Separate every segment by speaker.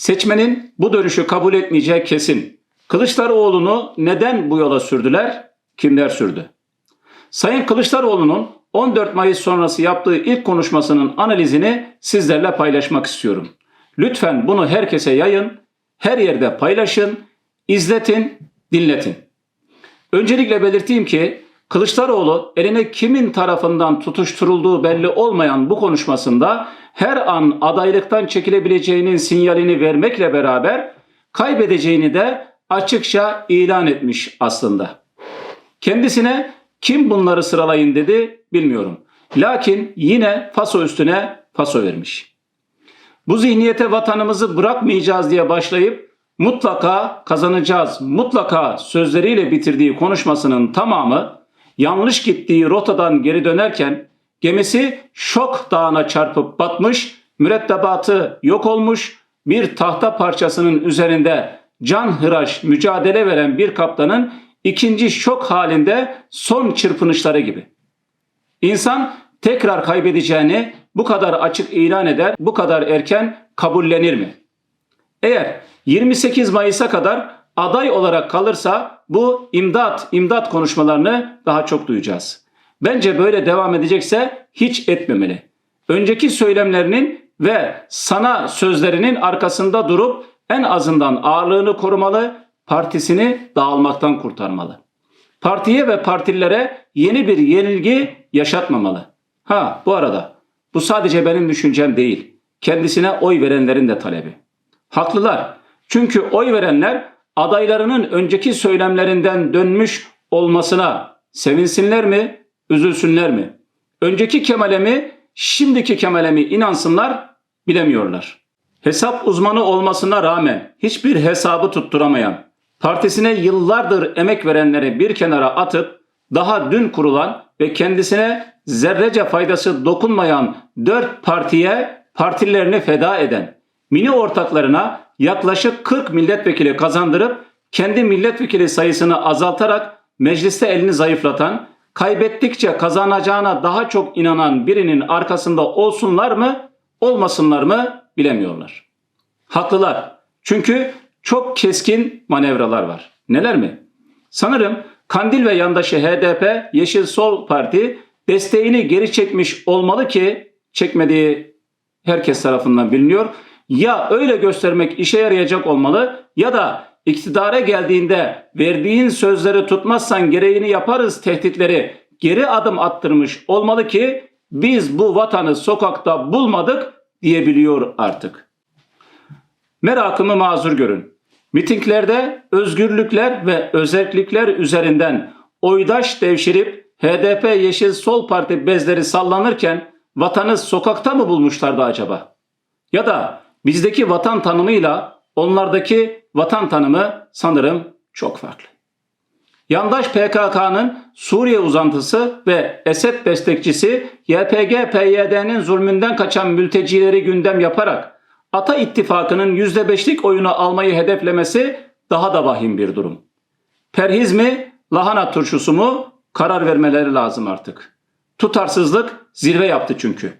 Speaker 1: Seçmenin bu dönüşü kabul etmeyeceği kesin. Kılıçdaroğlu'nu neden bu yola sürdüler? Kimler sürdü? Sayın Kılıçdaroğlu'nun 14 Mayıs sonrası yaptığı ilk konuşmasının analizini sizlerle paylaşmak istiyorum. Lütfen bunu herkese yayın, her yerde paylaşın, izletin, dinletin. Öncelikle belirteyim ki Kılıçdaroğlu eline kimin tarafından tutuşturulduğu belli olmayan bu konuşmasında her an adaylıktan çekilebileceğinin sinyalini vermekle beraber kaybedeceğini de açıkça ilan etmiş aslında. Kendisine kim bunları sıralayın dedi bilmiyorum. Lakin yine faso üstüne faso vermiş. Bu zihniyete vatanımızı bırakmayacağız diye başlayıp mutlaka kazanacağız, mutlaka sözleriyle bitirdiği konuşmasının tamamı yanlış gittiği rotadan geri dönerken gemisi şok dağına çarpıp batmış, mürettebatı yok olmuş, bir tahta parçasının üzerinde can hıraş mücadele veren bir kaptanın ikinci şok halinde son çırpınışları gibi. İnsan tekrar kaybedeceğini bu kadar açık ilan eder, bu kadar erken kabullenir mi? Eğer 28 Mayıs'a kadar aday olarak kalırsa bu imdat, imdat konuşmalarını daha çok duyacağız. Bence böyle devam edecekse hiç etmemeli. Önceki söylemlerinin ve sana sözlerinin arkasında durup en azından ağırlığını korumalı, partisini dağılmaktan kurtarmalı. Partiye ve partilere yeni bir yenilgi yaşatmamalı. Ha bu arada bu sadece benim düşüncem değil. Kendisine oy verenlerin de talebi. Haklılar. Çünkü oy verenler adaylarının önceki söylemlerinden dönmüş olmasına sevinsinler mi, üzülsünler mi? Önceki Kemal'e mi, şimdiki Kemal'e mi inansınlar bilemiyorlar. Hesap uzmanı olmasına rağmen hiçbir hesabı tutturamayan, partisine yıllardır emek verenleri bir kenara atıp daha dün kurulan ve kendisine zerrece faydası dokunmayan dört partiye partilerini feda eden, mini ortaklarına yaklaşık 40 milletvekili kazandırıp kendi milletvekili sayısını azaltarak mecliste elini zayıflatan, kaybettikçe kazanacağına daha çok inanan birinin arkasında olsunlar mı, olmasınlar mı bilemiyorlar. Haklılar. Çünkü çok keskin manevralar var. Neler mi? Sanırım Kandil ve yandaşı HDP, Yeşil Sol Parti desteğini geri çekmiş olmalı ki çekmediği herkes tarafından biliniyor. Ya öyle göstermek işe yarayacak olmalı ya da iktidara geldiğinde verdiğin sözleri tutmazsan gereğini yaparız tehditleri geri adım attırmış olmalı ki biz bu vatanı sokakta bulmadık diyebiliyor artık. Merakımı mazur görün. Mitinglerde özgürlükler ve özellikler üzerinden oydaş devşirip HDP Yeşil Sol Parti bezleri sallanırken vatanı sokakta mı bulmuşlardı acaba? Ya da bizdeki vatan tanımıyla onlardaki vatan tanımı sanırım çok farklı. Yandaş PKK'nın Suriye uzantısı ve Esed destekçisi YPG-PYD'nin zulmünden kaçan mültecileri gündem yaparak Ata İttifakı'nın %5'lik oyunu almayı hedeflemesi daha da vahim bir durum. Perhiz mi, lahana turşusu mu karar vermeleri lazım artık. Tutarsızlık zirve yaptı çünkü.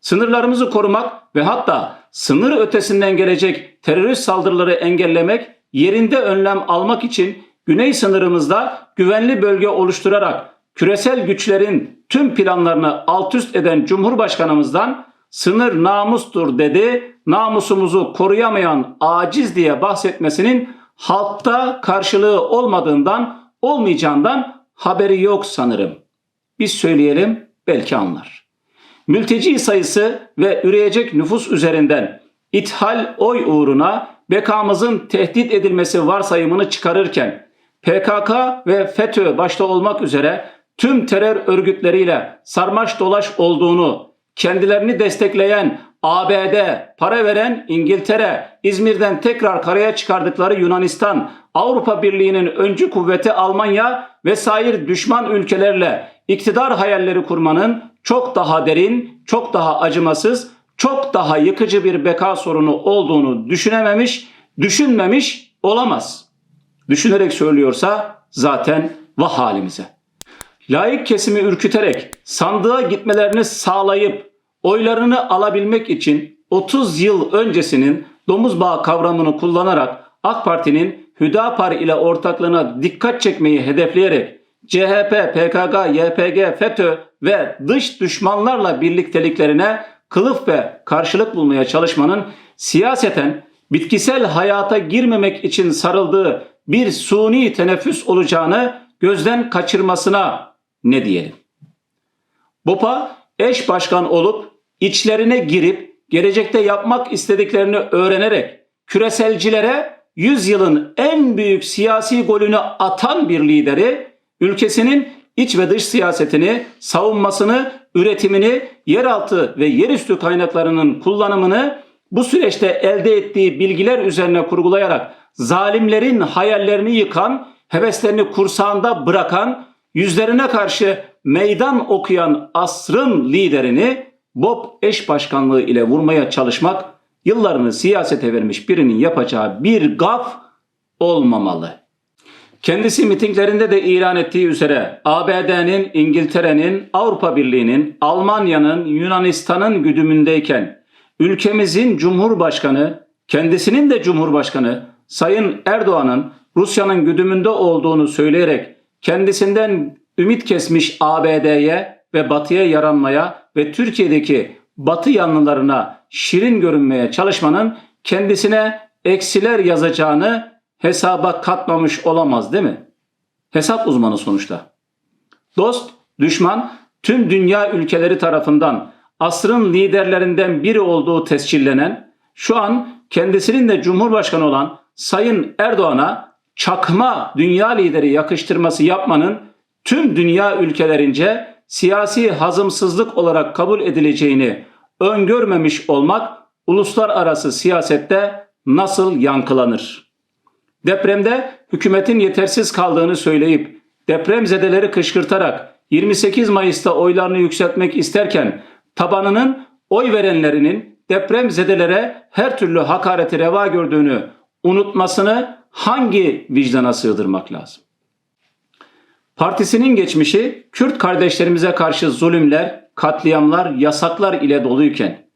Speaker 1: Sınırlarımızı korumak ve hatta sınır ötesinden gelecek terörist saldırıları engellemek, yerinde önlem almak için güney sınırımızda güvenli bölge oluşturarak küresel güçlerin tüm planlarını alt üst eden Cumhurbaşkanımızdan sınır namustur dedi, namusumuzu koruyamayan aciz diye bahsetmesinin halkta karşılığı olmadığından, olmayacağından haberi yok sanırım. Biz söyleyelim belki anlar. Mülteci sayısı ve üreyecek nüfus üzerinden ithal oy uğruna bekamızın tehdit edilmesi varsayımını çıkarırken PKK ve FETÖ başta olmak üzere tüm terör örgütleriyle sarmaş dolaş olduğunu kendilerini destekleyen ABD, para veren İngiltere, İzmir'den tekrar karaya çıkardıkları Yunanistan, Avrupa Birliği'nin öncü kuvveti Almanya vesaire düşman ülkelerle iktidar hayalleri kurmanın çok daha derin, çok daha acımasız, çok daha yıkıcı bir beka sorunu olduğunu düşünememiş, düşünmemiş olamaz. Düşünerek söylüyorsa zaten vah halimize. Layık kesimi ürküterek sandığa gitmelerini sağlayıp oylarını alabilmek için 30 yıl öncesinin domuz bağı kavramını kullanarak AK Parti'nin Hüdapar ile ortaklığına dikkat çekmeyi hedefleyerek CHP, PKK, YPG, FETÖ ve dış düşmanlarla birlikteliklerine kılıf ve karşılık bulmaya çalışmanın siyaseten bitkisel hayata girmemek için sarıldığı bir suni teneffüs olacağını gözden kaçırmasına ne diyelim? BOP'a eş başkan olup içlerine girip gelecekte yapmak istediklerini öğrenerek küreselcilere 100 yılın en büyük siyasi golünü atan bir lideri ülkesinin iç ve dış siyasetini, savunmasını, üretimini, yeraltı ve yerüstü kaynaklarının kullanımını bu süreçte elde ettiği bilgiler üzerine kurgulayarak zalimlerin hayallerini yıkan, heveslerini kursağında bırakan, yüzlerine karşı meydan okuyan asrın liderini Bob eş başkanlığı ile vurmaya çalışmak yıllarını siyasete vermiş birinin yapacağı bir gaf olmamalı. Kendisi mitinglerinde de ilan ettiği üzere ABD'nin, İngiltere'nin, Avrupa Birliği'nin, Almanya'nın, Yunanistan'ın güdümündeyken ülkemizin Cumhurbaşkanı, kendisinin de Cumhurbaşkanı Sayın Erdoğan'ın Rusya'nın güdümünde olduğunu söyleyerek kendisinden ümit kesmiş ABD'ye ve Batı'ya yaranmaya ve Türkiye'deki Batı yanlılarına şirin görünmeye çalışmanın kendisine eksiler yazacağını hesaba katmamış olamaz değil mi? Hesap uzmanı sonuçta. Dost, düşman tüm dünya ülkeleri tarafından asrın liderlerinden biri olduğu tescillenen, şu an kendisinin de Cumhurbaşkanı olan Sayın Erdoğan'a çakma dünya lideri yakıştırması yapmanın tüm dünya ülkelerince siyasi hazımsızlık olarak kabul edileceğini öngörmemiş olmak uluslararası siyasette nasıl yankılanır? Depremde hükümetin yetersiz kaldığını söyleyip depremzedeleri kışkırtarak 28 Mayıs'ta oylarını yükseltmek isterken tabanının oy verenlerinin depremzedelere her türlü hakareti reva gördüğünü unutmasını hangi vicdana sığdırmak lazım? Partisinin geçmişi Kürt kardeşlerimize karşı zulümler, katliamlar, yasaklar ile doluyken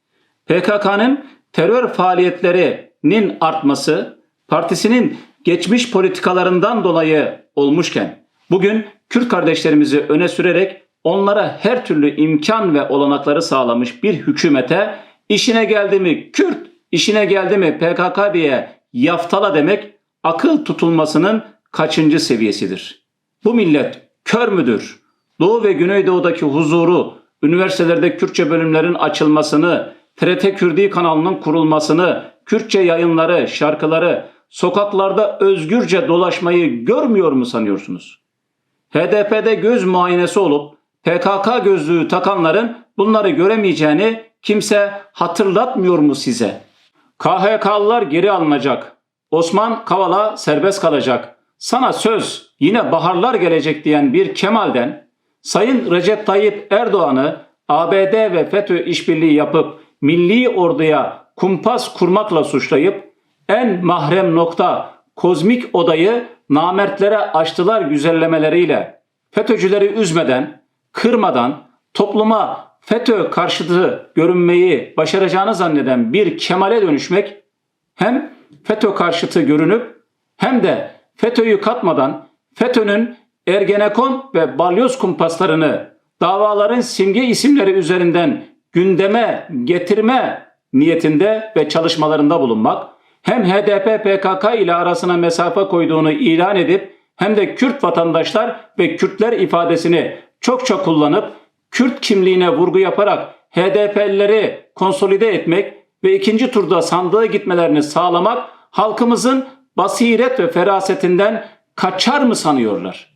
Speaker 1: PKK'nın terör faaliyetlerinin artması partisinin geçmiş politikalarından dolayı olmuşken bugün Kürt kardeşlerimizi öne sürerek onlara her türlü imkan ve olanakları sağlamış bir hükümete işine geldi mi Kürt, işine geldi mi PKK diye yaftala demek akıl tutulmasının kaçıncı seviyesidir? Bu millet kör müdür? Doğu ve Güneydoğu'daki huzuru, üniversitelerde Kürtçe bölümlerin açılmasını, TRT Kürdi kanalının kurulmasını, Kürtçe yayınları, şarkıları, sokaklarda özgürce dolaşmayı görmüyor mu sanıyorsunuz? HDP'de göz muayenesi olup PKK gözlüğü takanların bunları göremeyeceğini kimse hatırlatmıyor mu size? KHK'lılar geri alınacak. Osman Kavala serbest kalacak. Sana söz yine baharlar gelecek diyen bir Kemal'den Sayın Recep Tayyip Erdoğan'ı ABD ve FETÖ işbirliği yapıp milli orduya kumpas kurmakla suçlayıp en mahrem nokta kozmik odayı namertlere açtılar güzellemeleriyle. FETÖ'cüleri üzmeden, kırmadan topluma FETÖ karşıtı görünmeyi başaracağını zanneden bir Kemal'e dönüşmek hem FETÖ karşıtı görünüp hem de FETÖ'yü katmadan FETÖ'nün Ergenekon ve Balyoz kumpaslarını davaların simge isimleri üzerinden gündeme getirme niyetinde ve çalışmalarında bulunmak, hem HDP PKK ile arasına mesafe koyduğunu ilan edip hem de Kürt vatandaşlar ve Kürtler ifadesini çok çok kullanıp Kürt kimliğine vurgu yaparak HDP'lileri konsolide etmek ve ikinci turda sandığa gitmelerini sağlamak halkımızın basiret ve ferasetinden kaçar mı sanıyorlar?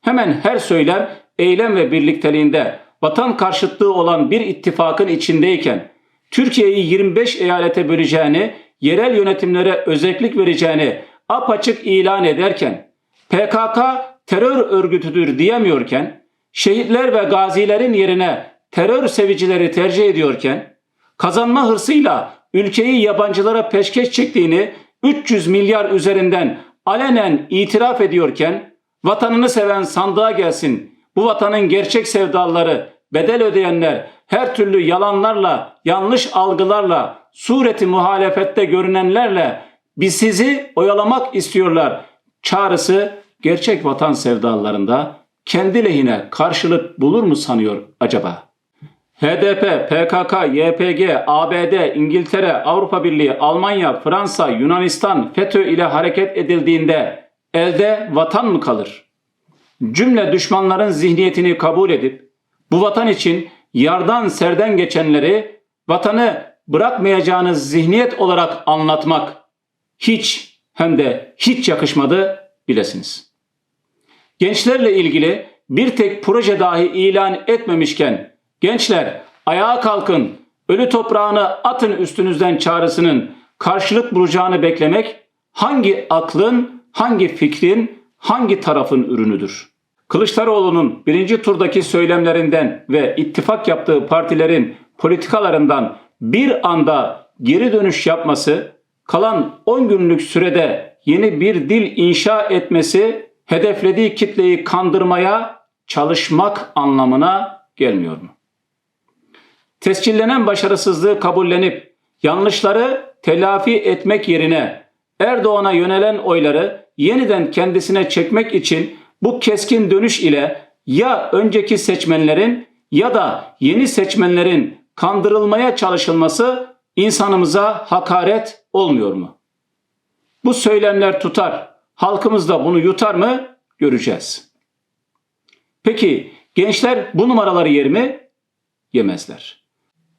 Speaker 1: Hemen her söylem, eylem ve birlikteliğinde vatan karşıtlığı olan bir ittifakın içindeyken Türkiye'yi 25 eyalete böleceğini, yerel yönetimlere özellik vereceğini apaçık ilan ederken, PKK terör örgütüdür diyemiyorken, şehitler ve gazilerin yerine terör sevicileri tercih ediyorken, kazanma hırsıyla ülkeyi yabancılara peşkeş çektiğini 300 milyar üzerinden alenen itiraf ediyorken, vatanını seven sandığa gelsin, bu vatanın gerçek sevdalıları bedel ödeyenler, her türlü yalanlarla, yanlış algılarla, sureti muhalefette görünenlerle biz sizi oyalamak istiyorlar. Çağrısı gerçek vatan sevdalarında kendi lehine karşılık bulur mu sanıyor acaba? HDP, PKK, YPG, ABD, İngiltere, Avrupa Birliği, Almanya, Fransa, Yunanistan, FETÖ ile hareket edildiğinde elde vatan mı kalır? Cümle düşmanların zihniyetini kabul edip bu vatan için yardan serden geçenleri vatanı bırakmayacağınız zihniyet olarak anlatmak hiç hem de hiç yakışmadı bilesiniz. Gençlerle ilgili bir tek proje dahi ilan etmemişken gençler ayağa kalkın ölü toprağını atın üstünüzden çağrısının karşılık bulacağını beklemek hangi aklın, hangi fikrin, hangi tarafın ürünüdür? Kılıçdaroğlu'nun birinci turdaki söylemlerinden ve ittifak yaptığı partilerin politikalarından bir anda geri dönüş yapması, kalan 10 günlük sürede yeni bir dil inşa etmesi, hedeflediği kitleyi kandırmaya çalışmak anlamına gelmiyor mu? Tescillenen başarısızlığı kabullenip yanlışları telafi etmek yerine Erdoğan'a yönelen oyları yeniden kendisine çekmek için bu keskin dönüş ile ya önceki seçmenlerin ya da yeni seçmenlerin kandırılmaya çalışılması insanımıza hakaret olmuyor mu? Bu söylemler tutar. Halkımız da bunu yutar mı? Göreceğiz. Peki gençler bu numaraları yer mi? Yemezler.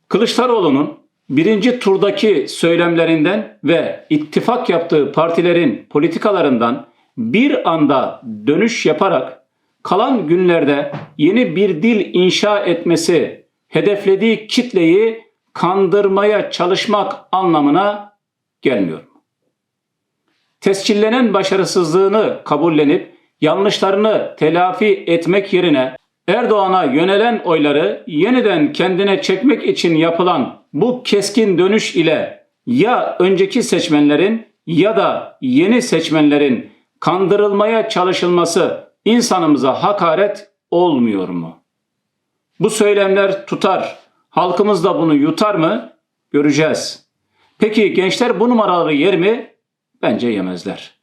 Speaker 1: Kılıçdaroğlu'nun birinci turdaki söylemlerinden ve ittifak yaptığı partilerin politikalarından bir anda dönüş yaparak kalan günlerde yeni bir dil inşa etmesi, hedeflediği kitleyi kandırmaya çalışmak anlamına gelmiyor. Tescillenen başarısızlığını kabullenip yanlışlarını telafi etmek yerine Erdoğan'a yönelen oyları yeniden kendine çekmek için yapılan bu keskin dönüş ile ya önceki seçmenlerin ya da yeni seçmenlerin kandırılmaya çalışılması insanımıza hakaret olmuyor mu? Bu söylemler tutar. Halkımız da bunu yutar mı? Göreceğiz. Peki gençler bu numaraları yer mi? Bence yemezler.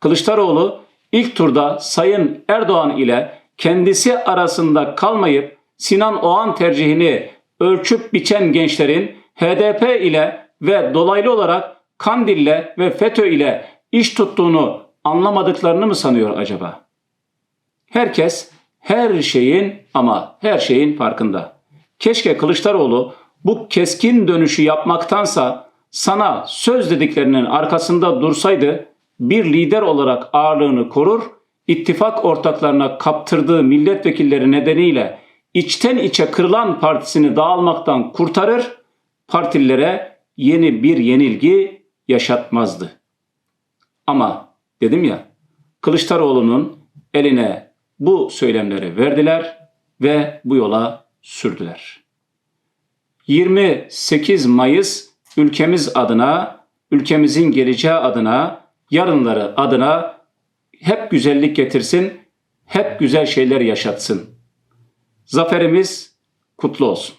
Speaker 1: Kılıçdaroğlu ilk turda Sayın Erdoğan ile kendisi arasında kalmayıp Sinan Oğan tercihini ölçüp biçen gençlerin HDP ile ve dolaylı olarak Kandil'le ve FETÖ ile iş tuttuğunu anlamadıklarını mı sanıyor acaba? Herkes her şeyin ama her şeyin farkında. Keşke Kılıçdaroğlu bu keskin dönüşü yapmaktansa sana söz dediklerinin arkasında dursaydı bir lider olarak ağırlığını korur, ittifak ortaklarına kaptırdığı milletvekilleri nedeniyle içten içe kırılan partisini dağılmaktan kurtarır, partilere yeni bir yenilgi yaşatmazdı. Ama dedim ya Kılıçdaroğlu'nun eline bu söylemleri verdiler ve bu yola sürdüler. 28 Mayıs ülkemiz adına, ülkemizin geleceği adına, yarınları adına hep güzellik getirsin, hep güzel şeyler yaşatsın. Zaferimiz kutlu olsun.